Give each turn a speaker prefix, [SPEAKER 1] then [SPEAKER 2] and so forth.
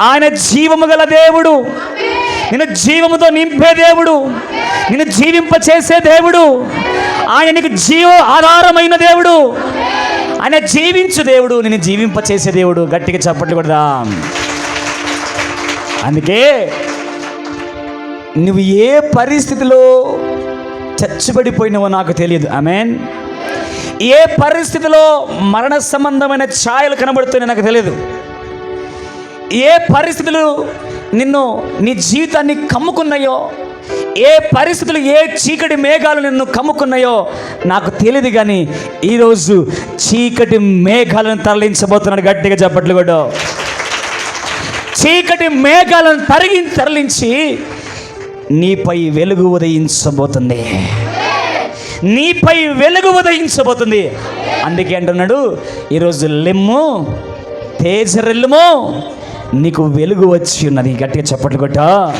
[SPEAKER 1] ఆయన జీవము గల దేవుడు. నిన్ను జీవముతో నింపే దేవుడు. నిన్ను జీవింప చేసే దేవుడు. ఆయన నీకు జీవ ఆధారమైన దేవుడు. ఆయన జీవించు దేవుడు. నిన్ను జీవింప చేసే దేవుడు. గట్టిగా చప్పట్లు కొడదాం. అందుకే నువ్వు ఏ పరిస్థితిలో చచ్చుబడిపోయినావో నాకు తెలియదు. ఆమెన్ ఏ పరిస్థితిలో మరణ సంబంధమైన ఛాయలు కనబడుతున్నాయో నాకు తెలియదు. ఏ పరిస్థితులు నిన్ను నీ జీవితాన్ని కమ్ముకున్నాయో ఏ పరిస్థితులు ఏ చీకటి మేఘాలు నిన్ను కమ్ముకున్నాయో నాకు తెలియదు కానీ ఈరోజు చీకటి మేఘాలను తరలించబోతున్నాడు గట్టిగా చెప్పట్లు కూడా చీకటి మేఘాలను తరిగి తరలించి నీపై వెలుగు ఉదయించబోతుంది. నీపై వెలుగు ఉదయించబోతుంది. అందుకే అంటున్నాడు ఈరోజు లెమ్ము తేజరెల్లుము నీకు వెలుగు వచ్చి ఉన్నది. గట్టిగా చప్పట్లు కొట్టా.